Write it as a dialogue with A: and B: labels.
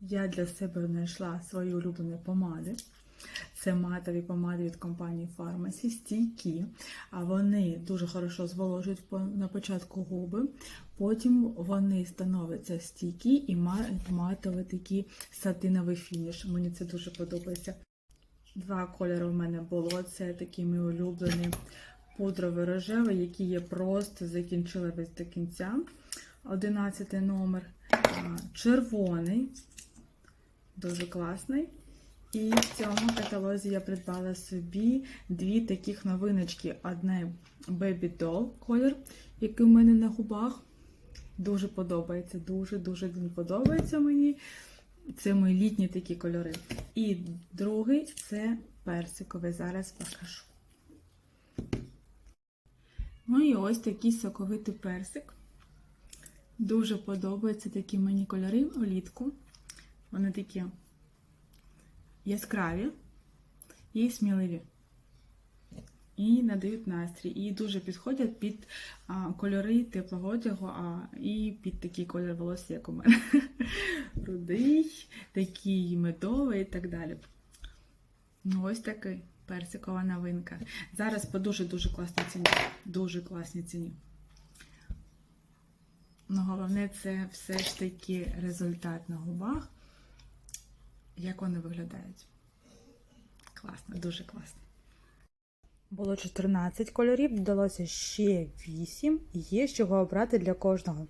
A: Я для себе знайшла свої улюблені помади. Це матові помади від компанії Pharmacy, стійкі, а вони дуже хорошо зволожують на початку губи. Потім вони становляться стійкі і мають матовий такий сатиновий фініш. Мені це дуже подобається. Два кольори у мене було. Це такі мій улюблені пудровий рожевий, який я просто закінчила без до кінця. 11 номер. Червоний, дуже класний. І в цьому каталозі я придбала собі дві таких новиночки. Одне Baby Doll колір, який у мене на губах. Дуже подобається, дуже-дуже він подобається мені. Це мої літні такі кольори. І другий це персиковий. Зараз покажу. Ну і ось такий соковитий персик. Дуже подобаються такі мені кольори влітку. Вони такі яскраві і сміливі. І надають настрій. І дуже підходять під а, кольори теплого одягу, а, і під такий колір волосся, як у мене. Рудий, такий медовий і так далі. Ну, ось такий персикова новинка. Зараз по дуже-дуже класній ціні. Дуже класній ціні. Ну, головне, це все ж таки результат на губах. Як вони виглядають. Класно, дуже класно. Було 14 кольорів, додалося ще 8. Є з чого обрати для кожного.